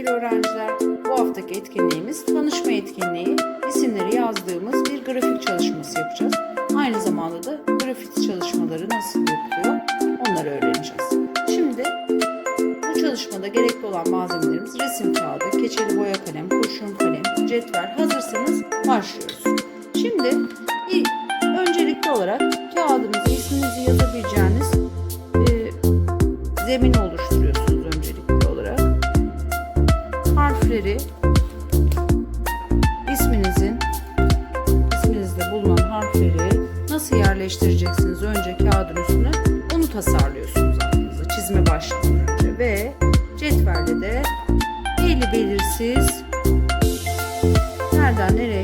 Sevgili öğrenciler, bu haftaki etkinliğimiz tanışma etkinliği. İsimleri yazdığımız bir grafik çalışması yerleştireceksiniz önce kağıdın üstüne onu tasarlıyorsunuz aklınızda çizme başlamadan önce. Ve cetvelle de belli belirsiz nereden nereye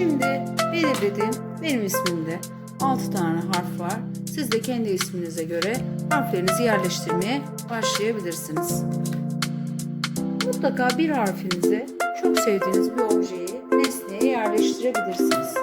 Şimdi belirledim. Benim ismimde 6 tane harf var. Siz de kendi isminize göre harflerinizi yerleştirmeye başlayabilirsiniz. Mutlaka bir harfinize çok sevdiğiniz bir objeyi nesneye yerleştirebilirsiniz.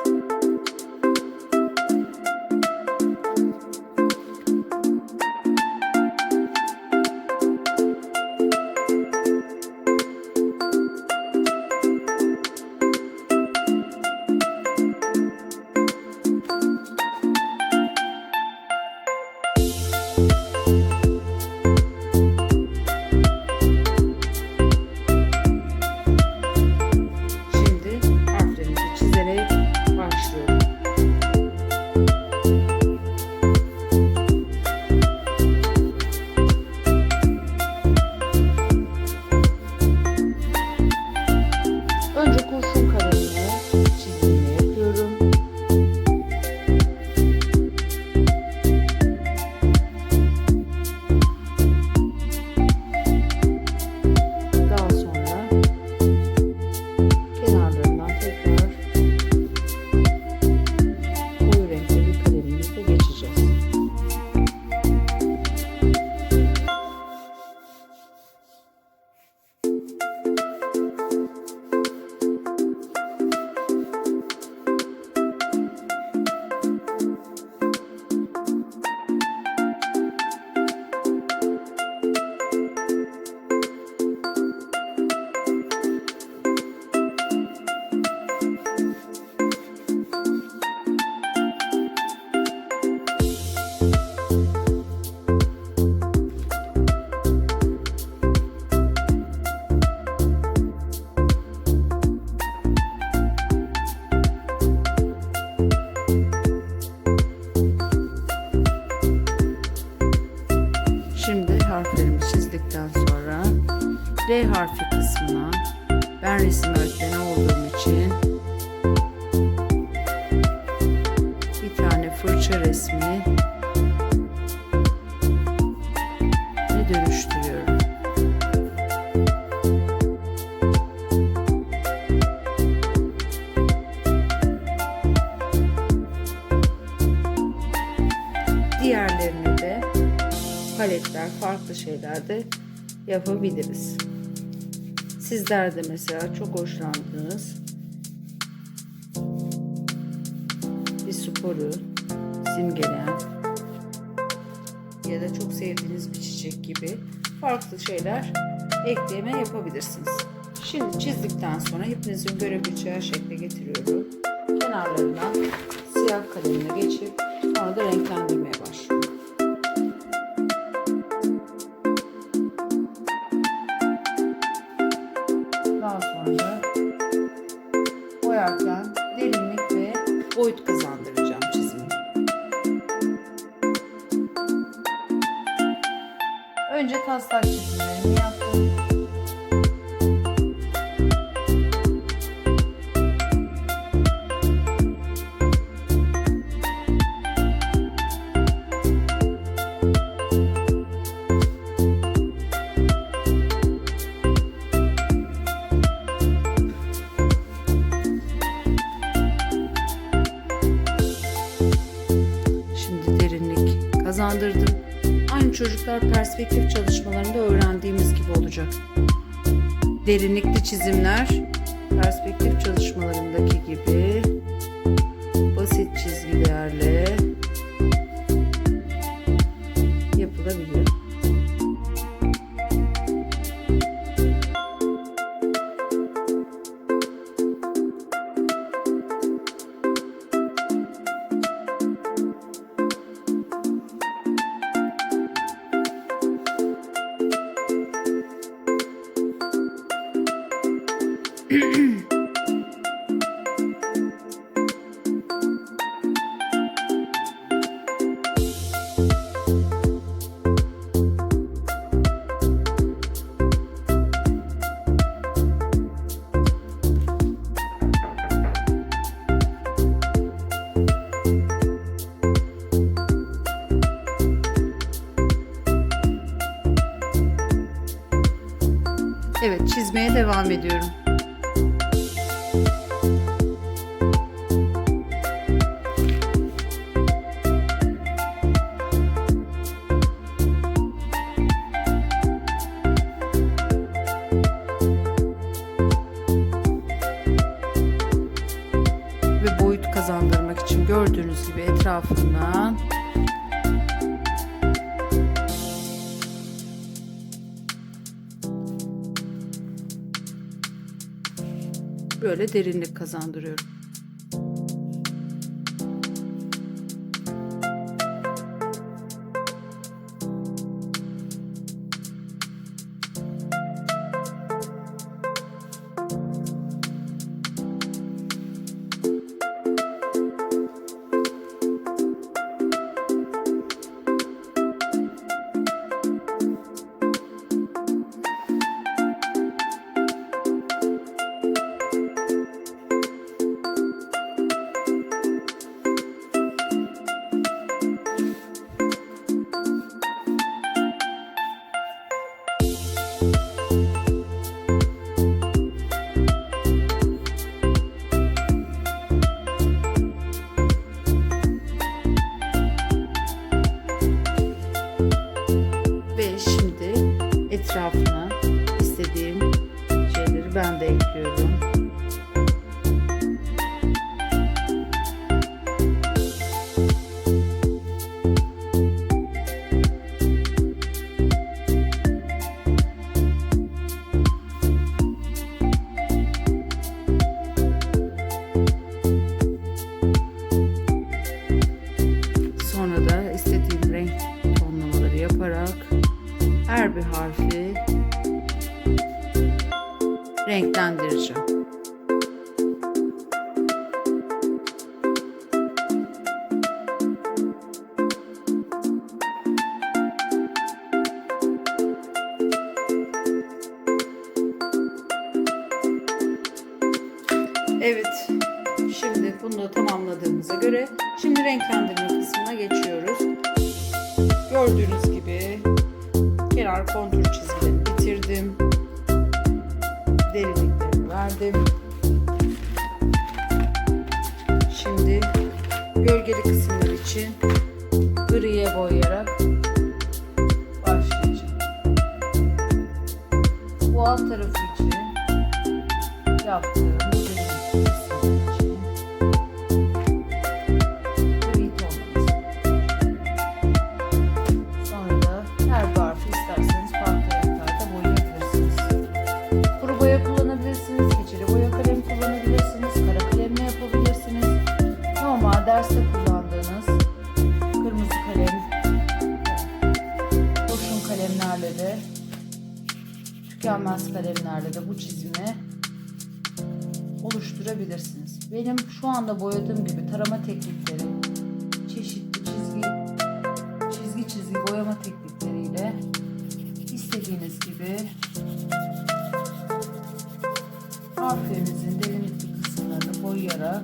Paletler, farklı şeyler de yapabiliriz. Sizler de mesela çok hoşlandığınız bir sporu simgeleyen ya da çok sevdiğiniz bir çiçek gibi farklı şeyler ekleme yapabilirsiniz. Şimdi çizdikten sonra hepinizin görebileceği şekle getiriyorum. Kenarlarından siyah kalemle geçip sonra da renklendirmeye başlıyorum. saç çizimlerimi yaptım. kazandırdı çocuklar perspektif çalışmalarında öğrendiğimiz gibi olacak. Derinlikli çizimler perspektif çalışmalarındaki gibi basit çizgilerle çizmeye devam ediyorum. Derinlik kazandırıyorum. yourself. Renklendireceğim. Gölgeli kısımlar için griye boyayarak başlayacağım. Bu alt tarafı için yaptığım kalemlerle de bu çizimi oluşturabilirsiniz. Benim şu anda boyadığım gibi tarama teknikleri, çeşitli çizgi çizgi çizgi boyama teknikleriyle istediğiniz gibi harflerinizin derinlikli kısımlarını boyayarak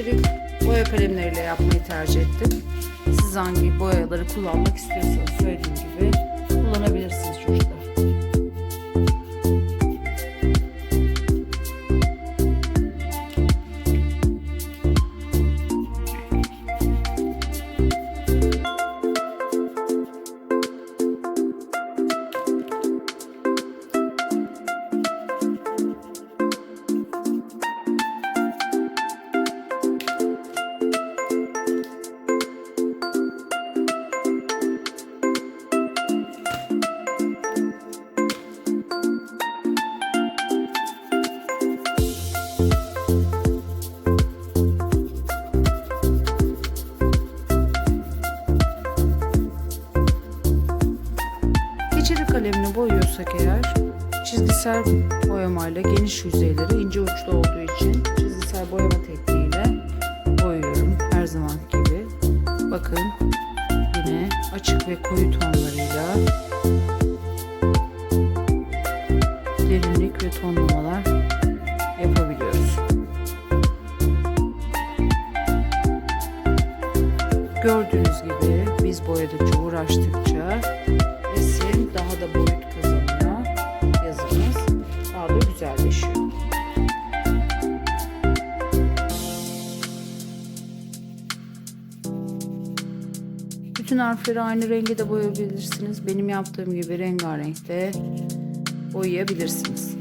keçeli boya kalemleriyle yapmayı tercih ettim. Siz hangi boyaları kullanmak istiyorsanız söylediğim çizgisel boyamayla geniş yüzeyleri ince uçlu olduğu için çizgisel boyama tekniğiyle boyuyorum her zaman gibi. Bakın yine açık ve koyu tonlarıyla harfleri aynı renge de boyayabilirsiniz. Benim yaptığım gibi rengarenkte boyayabilirsiniz.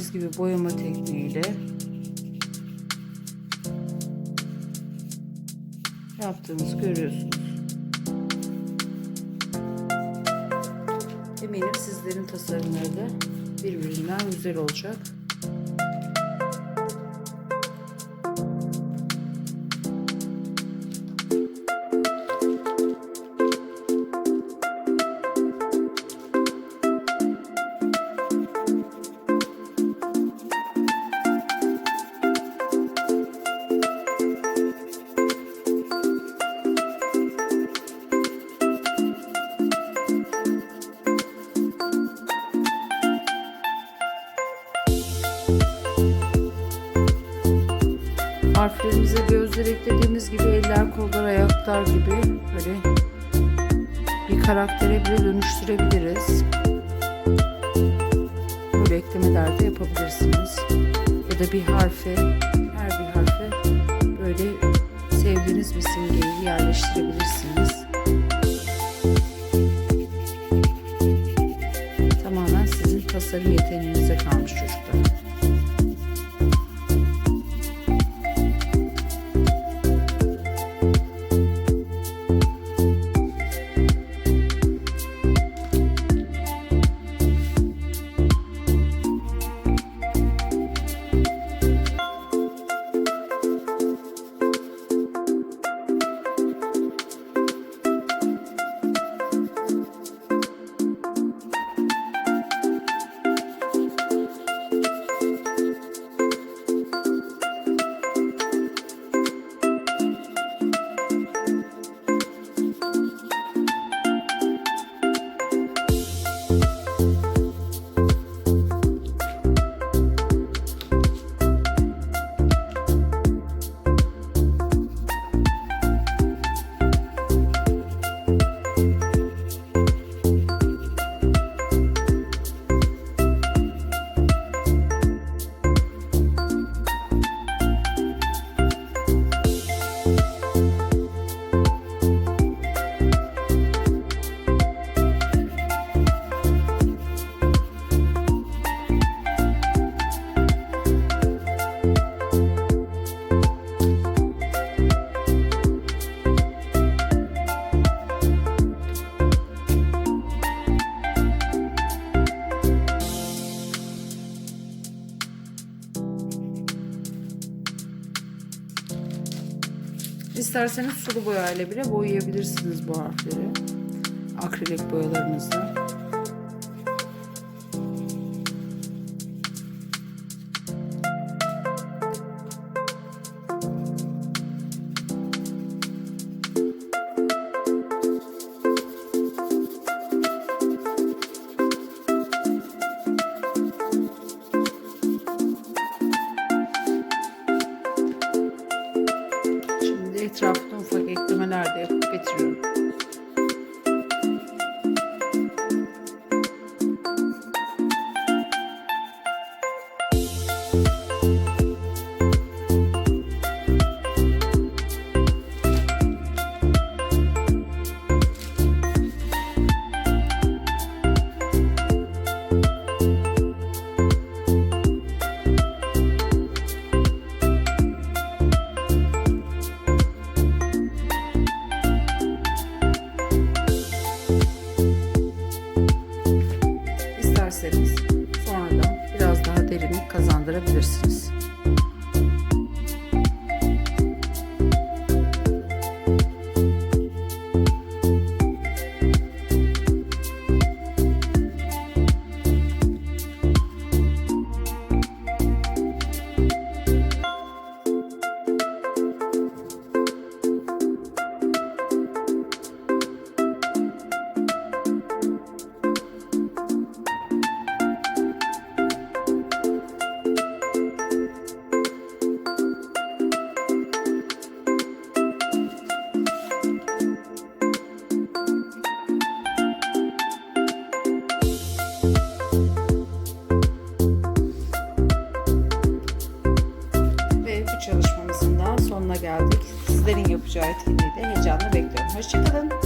Çizgi ve boyama tekniğiyle yaptığımızı görüyorsunuz. Eminim sizlerin tasarımları da birbirinden güzel olacak. Bir karaktere bile dönüştürebiliriz. Böyle eklemeler de yapabilirsiniz. Ya da bir harfe, her bir harfe böyle sevdiğiniz bir simgeyi yerleştirebilirsiniz. Tamamen sizin tasarım yeteneğinize kalmış çocuklar. İsterseniz sulu boya ile bile boyayabilirsiniz bu harfleri. Akrilik boyalarınızla. Yapacağı etkinliği de heyecanla bekliyorum. Hoşçakalın.